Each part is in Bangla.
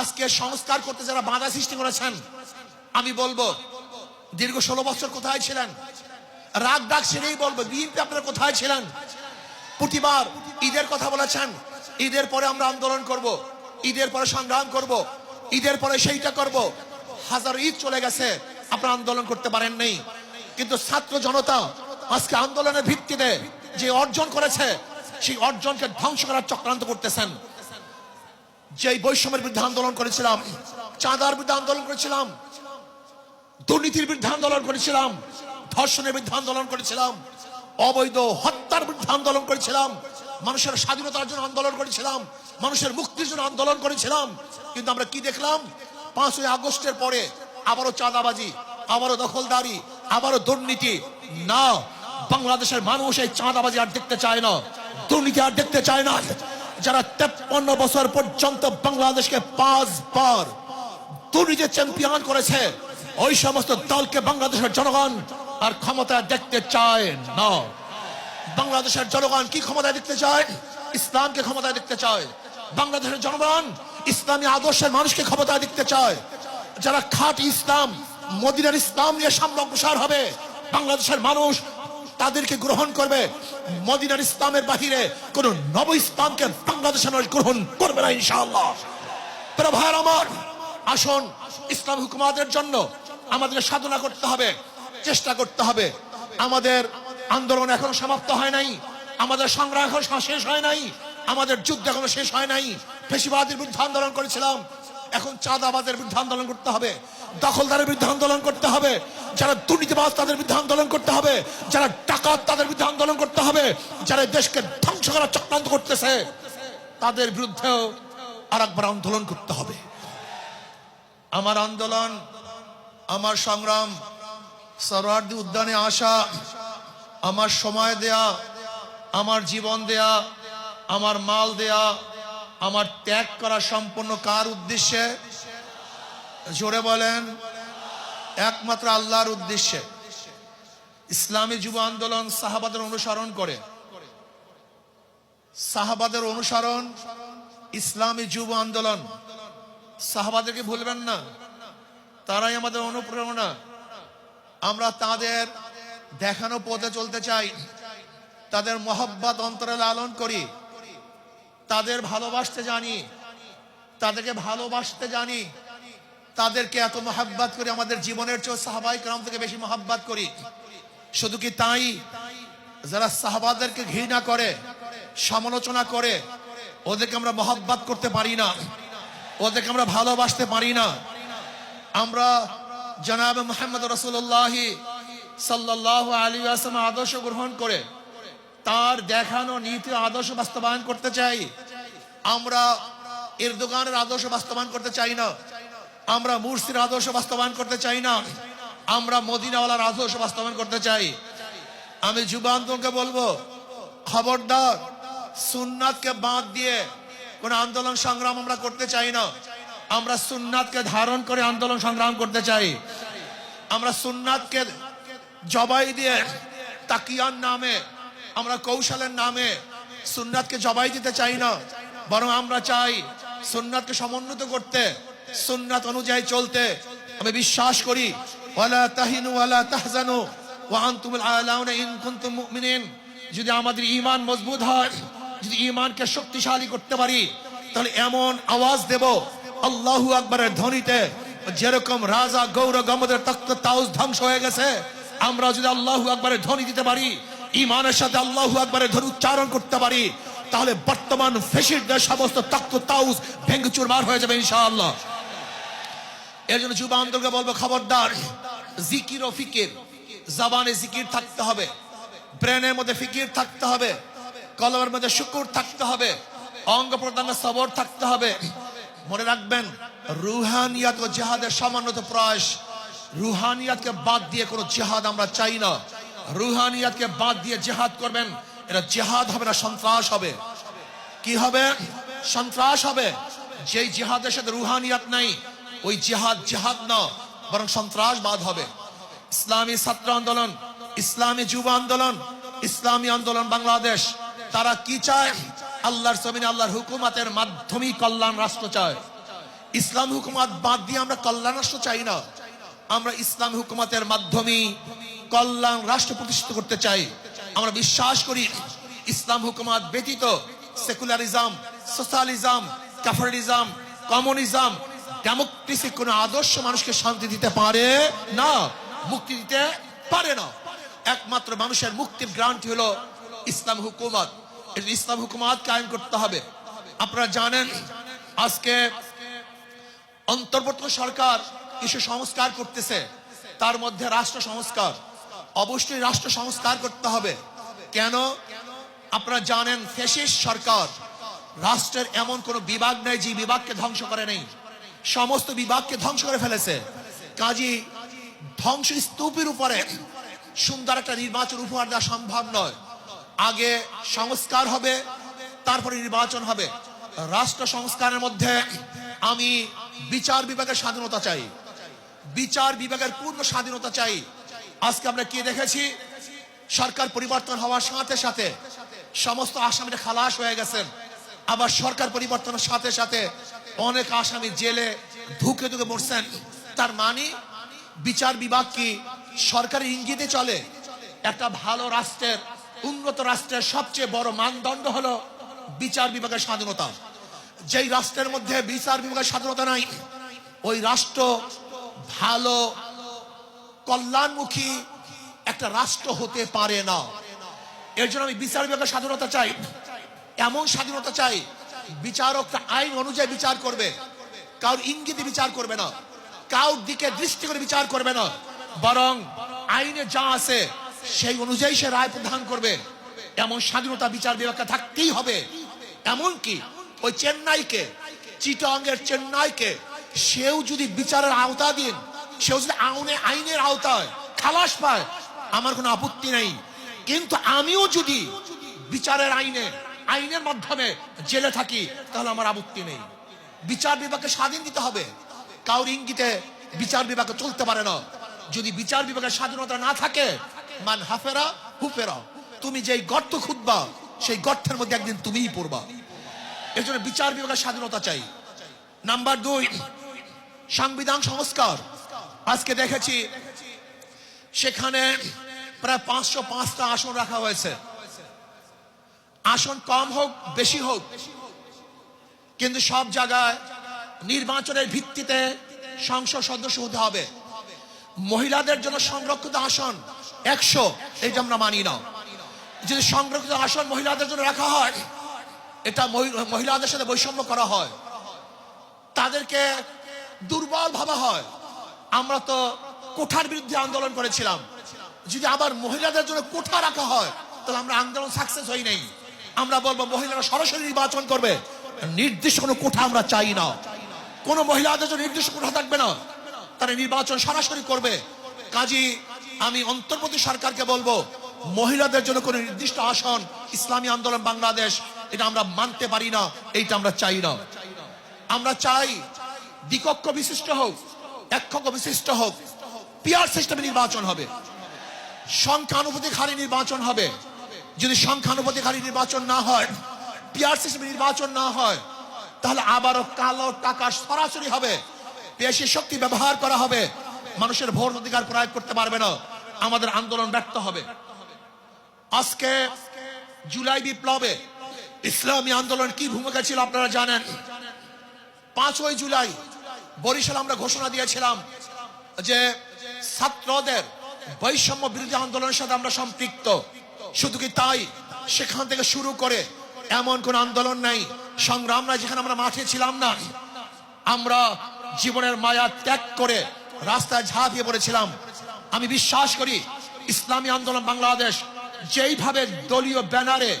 আজকে সংস্কার করতে যারা বাধা সৃষ্টি করেছেন, আমি বলব, দীর্ঘ ষোলো বছর কোথায় ছিলেন? রাগ ডাক সেরেই বলব, বিএনপি আপনারা কোথায় ছিলেন? প্রতিবার ঈদের কথা বলেছেন, ঈদের পরে আমরা আন্দোলন করব, ঈদের পরে সংগ্রাম করব, ঈদের পরে সেইটা করব। হাজার ঈদ চলে গেছে, আপনারা আন্দোলন করতে পারেন নেই। কিন্তু ছাত্র জনতা আজকে আন্দোলনের ভিত্তিতে যে অর্জন করেছে, সেই অর্জনকে ধ্বংস করার চক্রান্ত করতেছেন। যে বৈষম্যের বিরুদ্ধে আন্দোলন করেছিলাম, চাঁদার বিরুদ্ধে আন্দোলন করেছিলাম, দুর্নীতির বিরুদ্ধে আন্দোলন করেছিলাম, ধর্ষণের বিরুদ্ধে আন্দোলন করেছিলাম, অবৈধ হত্যার বিরুদ্ধে আন্দোলন করেছিলাম, মানুষের স্বাধীনতার জন্য আন্দোলন করেছিলাম, মানুষের মুক্তির জন্য আন্দোলন করেছিলাম। কিন্তু আমরা কি দেখলাম? পাঁচই আগস্টের পরে আবারও চাঁদাবাজি, আবারও দখলদারি, আবারও দুর্নীতি। না, বাংলাদেশের মানুষ এই চাঁদাবাজি আর দেখতে চায় না, দুর্নীতি আর দেখতে চায় না। যারা তেপ্পান্ন বছর পর্যন্ত বাংলাদেশকে পাঁচবার দুর্নীতি চ্যাম্পিয়ন করেছে, ওই সমস্ত দলকে বাংলাদেশের জনগণ আর ক্ষমতা দেখতে চায় না। বাংলাদেশের জনগণ কি ক্ষমতায় দেখতে চায়? ইসলামকে ক্ষমতায় দেখতে চায়। বাংলাদেশের জনগণ ইসলামী আদর্শের মানুষকে ক্ষমতায় দেখতে চায়। যারা খাঁটি ইসলাম, মদিনার ইসলাম নিয়ে সামনে অগ্রসর হবে, বাংলাদেশের মানুষ তাদেরকে গ্রহণ করবে। মদিনার ইসলামের বাহিরে কোন নব ইসলামকে বাংলাদেশের মানুষ গ্রহণ করবে না ইনশাআল্লাহ। প্রিয় ভাইয়ের আমার, আসুন, ইসলাম হুকুমাতের জন্য আমাদের সাধনা করতে হবে, চেষ্টা করতে হবে। আমাদের আন্দোলন এখনও সমাপ্ত হয় নাই, আমাদের সংগ্রাম এখন শেষ হয় নাই, আমাদের যুদ্ধ এখনও শেষ হয় নাই। পেশিবাদের বিরুদ্ধে আন্দোলন করেছিলাম এখন চাঁদাবাদের বিরুদ্ধে আন্দোলন করতে হবে, দখলদারের বিরুদ্ধে আন্দোলন করতে হবে, যারা দুর্নীতিবাজ তাদের বিরুদ্ধে আন্দোলন করতে হবে, যারা ডাকাত তাদের বিরুদ্ধে আন্দোলন করতে হবে, যারা দেশকে ধ্বংস করার চক্রান্ত করতেছে, তাদের বিরুদ্ধেও আর একবার আন্দোলন করতে হবে। আমার আন্দোলন, আমার সংগ্রাম সরোয়ার্দি উদ্যানে আসা, আমার সময় দেয়া, আমার জীবন দেয়া, আমার মাল দেয়া আমার ত্যাগ করা সম্পূর্ণ কার উদ্দেশ্যে? জোরে বলেন। একমাত্র আল্লাহর উদ্দেশ্যে। ইসলামী যুব আন্দোলন সাহাবাদের অনুসরণ করে। সাহাবাদের অনুসরণ ইসলামী যুব আন্দোলন। সাহাবাদেরকে ভুলবেন না। তারাই আমাদের অনুপ্রেরণা। আমরা তাদের দেখানো পথে চলতে চাই। তাদের মহব্বত অন্তরে লালন করি। তাদের ভালোবাসতে জানি, তাদেরকে ভালোবাসতে জানি, তাদেরকে এত মহাব্বাত করি, আমাদের জীবনের চেয়ে সাহাবাই ক্রাম থেকে বেশি মহাব্বাত করি। শুধু কি তাই? যারা সাহাবাদেরকে ঘৃণা করে, সমালোচনা করে, ওদেরকে আমরা মহাব্বাত করতে পারি না, ওদেরকে আমরা ভালোবাসতে পারি না। আমরা জনাব মোহাম্মদ রসুল্লাহ সাল্লাহ আলী আসলাম আদর্শ গ্রহণ করে তার দেখানো নীতি আদর্শ বাস্তবায়ন করতে চাই। আমরা এর দোকানের আদর্শ বাস্তবায়ন করতে চাই না। আমরা মুর্শির আদর্শ বাস্তবায়ন করতে চাই না। আমরা মদিনাওয়ালার আদর্শ বাস্তবায়ন করতে চাই। আমি যুবান্তকে বলব, খবরদার, সুন্নাতকে বাদ দিয়ে কোন আন্দোলন সংগ্রাম আমরা করতে চাই না। আমরা সুন্নাতকে ধারণ করে আন্দোলন সংগ্রাম করতে চাই। আমরা সুন্নাতকে জবাই দিয়ে তাকিয়ার নামে আমরা কৌশলের নামে সুন্নাতকে জবাই দিতে চাই না, বরং আমরা চাই সুন্নাতকে সমুন্নত করতে, সুন্নাত অনুযায়ী চলতে। আমি বিশ্বাস করি, ওয়ালা তাহিনু ওয়ালা তাহজানু, ওয়া আনতুমুল আলাউনা ইন কুনতুম মুমিনিন। যদি আমাদের ঈমান মজবুত হয়, যদি ঈমানকে শক্তিশালী করতে পারি, তাহলে এমন আওয়াজ দেব, আল্লাহু আকবরের ধ্বনিতে, যেরকম রাজা গৌর গমদের তক্ত তাউস ধ্বংস হয়ে গেছে, আমরা যদি আল্লাহু আকবরের ধ্বনি দিতে পারি ইমানের সাথে আল্লাহু আকবরের ধ্বনি উচ্চারণ করতে পারি, তাহলে বর্তমান ফেসিডদের সমস্ত তক্ত তাউস ভেঙ্গে চুরমার হয়ে যাবে ইনশাআল্লাহ। এর জন্য যুব আন্দোলনকে বলব, খবরদার, জিকির ও ফিকির, জবানে জিকির থাকতে হবে, ব্রেনের মধ্যে ফিকির থাকতে হবে, কলমের মধ্যে শুকুর থাকতে হবে, অঙ্গ প্রত্যঙ্গ সবর থাকতে হবে। মনে রাখবেন, রুহানিয়াত ও জেহাদের সামান্যত প্রয়াস, রুহানিয়াতকে বাদ দিয়ে কোনো জেহাদ আমরা চাই না। রুহানিয়াতকে বাদ দিয়ে জেহাদ করবেন। এটা জেহাদ হবে না, সন্ত্রাস হবে। কি হবে? সন্ত্রাস হবে। যেই জেহাদের সাথে রুহানিয়াত নাই, ওই জেহাদ জেহাদ না, বরং সন্ত্রাসবাদ হবে। ইসলামী ছাত্র আন্দোলন, ইসলামী যুব আন্দোলন, ইসলামী আন্দোলন বাংলাদেশ, তারা কি চায়? আল্লাহর জমিনে আল্লাহর হুকুমাতের মাধ্যমেই কল্যাণ রাষ্ট্র চায়। ইসলাম হুকুমাত বাদ দিয়ে আমরা কল্যাণ রাষ্ট্র চাই না। আমরা ইসলাম হুকুমাতের মাধ্যমে কল্যাণ রাষ্ট্র প্রতিষ্ঠিত করতে চাই। আমরা বিশ্বাস করি ইসলাম হুকুমাত ব্যতীত সেকুলারিজম, সোশ্যালিজম ক্যাফারিজম কমিউনিজম ডেমোক্রেসি কোন আদর্শ মানুষকে শান্তি দিতে পারে না, মুক্তি দিতে পারে না। একমাত্র মানুষের মুক্তির গ্রান্ট হলো ইসলাম হুকুমত। ইসলাম হুকুমত কায়েম করতে হবে। আপনারা জানেন, আজকে অন্তর্বর্তী সরকার কিছু সংস্কার করতেছে, তার মধ্যে রাষ্ট্র সংস্কার। অবশ্যই রাষ্ট্র সংস্কার করতে হবে। কেন? আপনারা জানেন ফেসিস সরকার রাষ্ট্রের এমন কোন বিভাগ নেই যে বিভাগকে ধ্বংস করে নেই। সমস্ত বিভাগকে ধ্বংস করে ফেলেছে। কাজী ধ্বংস স্তূপের উপরে সুন্দর একটা নির্বাচন উপহার দেওয়া সম্ভব নয়। আগে সংস্কার হবে, তারপরে নির্বাচন হবে। রাষ্ট্র সংস্কারের মধ্যে আমি বিচার বিভাগের স্বাধীনতা চাই। বিচার বিভাগের পূর্ণ স্বাধীনতা চাই। আজকে আমরা কি দেখেছি? সরকার পরিবর্তন হওয়ার সাথে সাথে সমস্ত আসামিরা খালাস হয়ে গেছেন। আবার সরকার পরিবর্তনের সাথে সাথে অনেক আসামি জেলে ধুকে ধুকে মরছেন। তার মানে বিচার বিভাগ কি সরকারের ইঙ্গিতে চলে? একটা ভালো রাষ্ট্রের, উন্নত রাষ্ট্রের সবচেয়ে বড় মানদণ্ড হলো বিচার বিভাগের স্বাধীনতা। যেই রাষ্ট্রের মধ্যে বিচার বিভাগের স্বাধীনতা নাই, ওই রাষ্ট্র ভালো কল্যাণমুখী একটা রাষ্ট্র হতে পারে না। এর জন্য আমি বিচার বিভাগের স্বাধীনতা চাই। এমন স্বাধীনতা চাই বিচারকটা আইন অনুযায়ী বিচার করবে। কারোর ইঙ্গিতে বিচার করবে না। কারোর দিকে দৃষ্টি করে বিচার করবে না। বরং আইনে যা আছে, সেই অনুযায়ী সে রায় প্রদান করবে। এমন স্বাধীনতা বিচার বিভাগকে থাকতেই হবে। এমনকি ওই চেন্নাইকে চিটাঙ্গের চেন্নাইকে সেও যদি বিচারের আওতা দিন, সেও যদি আউনে আইনের আওতায় খালাস পায়, আমার কোনো আপত্তি নেই। কিন্তু আমিও যদি বিচারের আইনে, আইনের মাধ্যমে জেলে থাকি, তাহলে আমার আপত্তি নেই। বিচার বিভাগকে স্বাধীন দিতে হবে। কাউর ইঙ্গিতে বিচার বিভাগে চলতে পারে না। যদি বিচার বিভাগের স্বাধীনতা না থাকে, মান হাফেরা, হুফেরা। তুমি যেই গর্ত খুঁজবা সেই গর্তের মধ্যে একদিন তুমিই পড়বা। এর জন্য বিচার বিভাগের স্বাধীনতা চাই। নাম্বার দুই সংবিধান সংস্কার। আজকে দেখেছি, সেখানে প্রায় পাঁচশো পাঁচটা আসন রাখা হয়েছে। আসন কম হোক, বেশি হোক। কিন্তু সব জায়গায় নির্বাচনের ভিত্তিতে সংসদ সদস্য হতে হবে। মহিলাদের জন্য সংরক্ষিত আসন একশো এইটা আমরা মানি না যদি সংরক্ষিত আসন মহিলাদের জন্য রাখা হয়, এটা মহিলাদের সাথে বৈষম্য করা হয়। তাদেরকে দুর্বল ভাবা হয়। আমরা তো কোঠার বিরুদ্ধে আন্দোলন করেছিলাম। যদি আবার মহিলাদের জন্য কোঠা রাখা হয়, তাহলে আমরা আন্দোলন সাকসেস হই নাই। আমরা বলব, মহিলারা সরাসরি নির্বাচন করবে। নির্দিষ্ট কোনো কোঠা আমরা চাই না। কোনো মহিলাদের জন্য নির্দিষ্ট কোঠা থাকবে না। তারা নির্বাচন সরাসরি করবে। কাজী, আমি অন্তর্বর্তী সরকারকে বলব, মহিলাদের জন্য কোনো নির্দিষ্ট আসন, ইসলামী আন্দোলন বাংলাদেশ, এটা আমরা মানতে পারি না, এইটা আমরা চাই না। আমরা চাই দ্বিকক্ষ বিশিষ্ট হোক একক্ষ বিশিষ্ট হোক পিয়ার সিস্টেমে নির্বাচন হবে। সংখ্যানুপাতিক হারে নির্বাচন হবে। যদি সংখ্যানুপাতিক হারে নির্বাচন না হয় পিয়ার সিস্টেমে নির্বাচন না হয়, তাহলে আবারও কালো টাকা সরাসরি হবে। পেশি শক্তি ব্যবহার করা হবে। মানুষের ভোট অধিকার প্রয়োগ করতে পারবে না। আমাদের আন্দোলন ব্যর্থ হবে। আজকে জুলাই বিপ্লবে ইসলামী আন্দোলন কি ভূমিকা ছিল আপনারা জানেন? পাঁচই জুলাই বরিশাল আমরা ঘোষণা দিয়েছিলাম যে ছাত্রদের বৈষম্য বিরোধী আন্দোলনের সাথে আমরা সম্পৃক্ত। শুধু কি তাই? সেখান থেকে শুরু করে এমন কোন আন্দোলন নাই। সংগ্রাম নাই যেখানে আমরা মাঠে ছিলাম না। আমরা জীবনের মায়া ত্যাগ করে রাস্তায় ঝাঁপিয়ে পড়েছিলাম। আমি বিশ্বাস করি ইসলামী আন্দোলন বাংলাদেশ যেইভাবে দলীয় ব্যানারে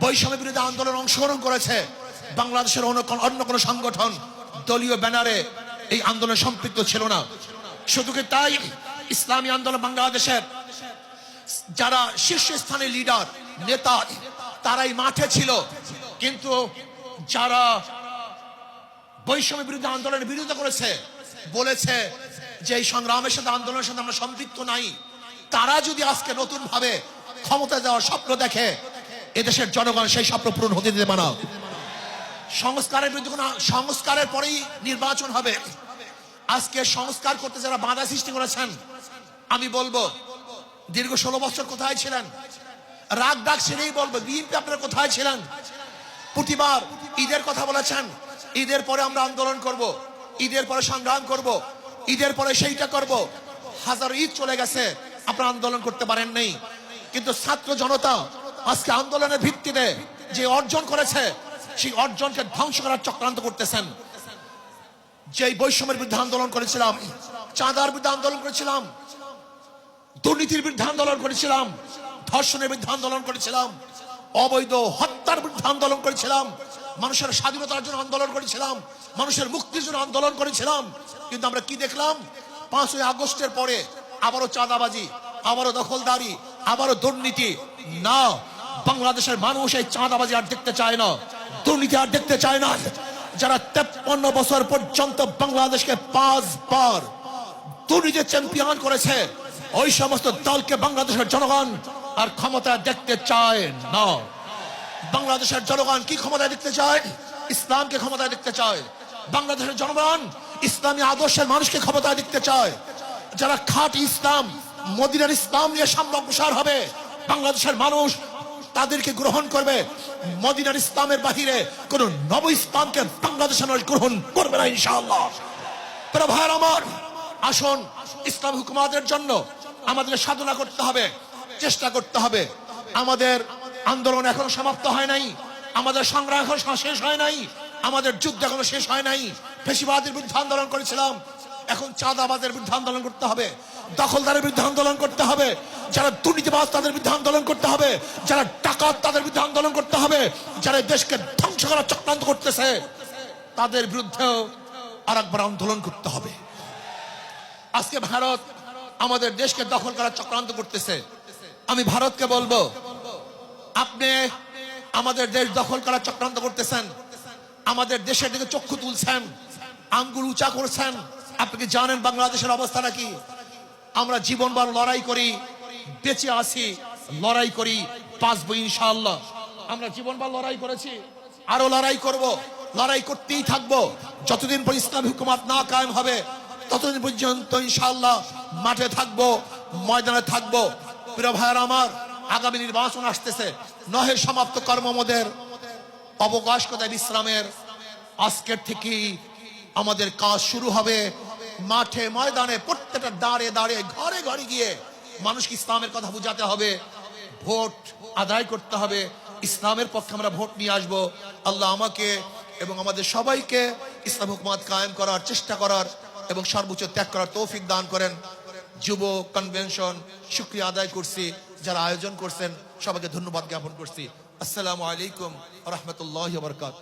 বৈষম্য বিরোধী আন্দোলন অংশগ্রহণ করেছে, বাংলাদেশের অন্য কোন- অন্য কোনো সংগঠন দলীয় ব্যানারে এই আন্দোলনে সম্পৃক্ত ছিল না। শুধু কি তাই ইসলামী আন্দোলন বাংলাদেশের যারা শীর্ষস্থানীয় লিডার, নেতা, তারাই মাঠে ছিল। কিন্তু যারা বৈষম্য বিরুদ্ধে আন্দোলনের বিরোধিতা করেছে, বলেছে যে এই সংগ্রামের সাথে আন্দোলনের সাথে আমরা সম্পৃক্ত নাই। তারা যদি আজকে নতুন ভাবে ক্ষমতা দেওয়ার স্বপ্ন দেখে, এদেশের জনগণ সেই স্বপ্ন পূরণ হতে দিতে পারে না। সংস্কারের বিরুদ্ধে কোনো সংস্কারের পরেই নির্বাচন হবে। আজকে সংস্কার করতে যারা বাধা সৃষ্টি করেছেন, আমি বলব, দীর্ঘ ষোলো বছর কোথায় ছিলেন? রাগ ডাক সেরেই বলব, বিএনপি আপনারা কোথায় ছিলেন? প্রতিবার ঈদের কথা বলেছেন, ঈদের পরে আমরা আন্দোলন করব, ঈদের পরে সংগ্রাম করব, ঈদের পরে সেইটা করব। হাজার ঈদ চলে গেছে, আপনারা আন্দোলন করতে পারেন নেই। কিন্তু ছাত্র জনতা আজকে আন্দোলনের ভিত্তিতে যে অর্জন করেছে সেই অর্জনকে ধ্বংস করার চক্রান্ত করতেছেন। যে বৈষম্যের বিরুদ্ধে আন্দোলন করেছিলাম, চাঁদার বিরুদ্ধে আন্দোলন করেছিলাম, দুর্নীতির বিরুদ্ধে আন্দোলন করেছিলাম, ধর্ষণের বিরুদ্ধে আন্দোলন করেছিলাম, অবৈধ হত্যার বিরুদ্ধে আন্দোলন করেছিলাম, মানুষের স্বাধীনতার জন্য আন্দোলন করেছিলাম, মানুষের মুক্তির জন্য আন্দোলন করেছিলাম। কিন্তু আমরা কি দেখলাম? পাঁচই আগস্টের পরে আবারও চাঁদাবাজি, আবারও দখলদারি, আবারও দুর্নীতি। না বাংলাদেশের মানুষ এই চাঁদাবাজি আর দেখতে চায় না। দুর্নীতি আর দেখতে চায় না। যারা তেপ্পান্ন বছর পর্যন্ত বাংলাদেশকে পাঁচবার দুর্নীতি চ্যাম্পিয়ন করেছে, ওই সমস্ত দলকে বাংলাদেশের জনগণ আর ক্ষমতা দেখতে চায় না। বাংলাদেশের জনগণ কি ক্ষমতা দেখতে চায়? ইসলামকে ক্ষমতা দেখতে চায়। বাংলাদেশের জনগণ ইসলামী আদর্শের মানুষকে ক্ষমতা দেখতে চায়। যারা খাট ইসলাম, মদিনার ইসলাম নিয়ে সাম্য প্রসার হবে, বাংলাদেশের মানুষ তাদেরকে গ্রহণ করবে। মদিনার ইসলামের বাহিরে কোন নব ইসলামকে বাংলাদেশের মানুষ গ্রহণ করবে না ইনশাআল্লাহ। প্রিয় ভাইয়ের আমার, আসুন, ইসলাম হুকুমাদের জন্য আমাদের সাধনা করতে হবে, চেষ্টা করতে হবে। আমাদের আন্দোলন এখনও সমাপ্ত হয় নাই, আমাদের সংগ্রাম এখন শেষ হয় নাই, আমাদের যুদ্ধ এখনও শেষ হয় নাই। ফেসিবাদের বিরুদ্ধে আন্দোলন করেছিলাম এখন চাঁদাবাজের বিরুদ্ধে আন্দোলন করতে হবে, দখলদারের বিরুদ্ধে আন্দোলন করতে হবে, যারা দুর্নীতিবাজ তাদের বিরুদ্ধে আন্দোলন করতে হবে, যারা ডাকাত তাদের বিরুদ্ধে আন্দোলন করতে হবে, যারা দেশকে ধ্বংস করার চক্রান্ত করতেছে, তাদের বিরুদ্ধেও আর একবার আন্দোলন করতে হবে। আজকে ভারত আমাদের দেশকে দখল করার চক্রান্ত করতেছে। আমি ভারতকে বলব, আপনি আমাদের দেশ দখল করার চক্রান্ত করতেছেন, আমাদের দেশের দিকে চক্ষু তুলছেন, আঙ্গুল উঁচা করছেন আপনি জানেন বাংলাদেশের অবস্থাটা কি? আমরা জীবনবার লড়াই করি, বেঁচে আছি, লড়াই করি, বাঁচবো ইনশাআল্লাহ। আমরা জীবনবার লড়াই করেছি, আরও লড়াই করব, লড়াই করতেই থাকব। যতদিন পর ইসলামী হুকুমাত না কায়েম হবে, ততদিন পর্যন্ত ইনশাআল্লাহ মাঠে থাকব, ময়দানে থাকব। প্রিয় ভাইয়ার আমার, আগামী নির্বাচন আসতেছে, নহে সমাপ্ত কর্মমদের অবকাশ কোথায় বিশ্রামের? আজকের থেকেই আমাদের কাজ শুরু হবে। মাঠে ময়দানে প্রত্যেকটা দাঁড়ে দাঁড়িয়ে ঘরে ঘরে গিয়ে মানুষকে ইসলামের কথা বুঝাতে হবে, ভোট আদায় করতে হবে। ইসলামের পক্ষে আমরা ভোট নিয়ে আসব। আল্লাহ আমাকে এবং আমাদের সবাইকে ইসলাম হুকুমাত কায়েম করার চেষ্টা করার এবং সর্বোচ্চ ত্যাগ করার তৌফিক দান করেন। যুব কনভেনশন শুক্রিয়া আদায় করছি। যারা আয়োজন করছেন, সবাইকে ধন্যবাদ জ্ঞাপন করছি। আসসালামু আলাইকুম রহমতুল্লাহ বরকাত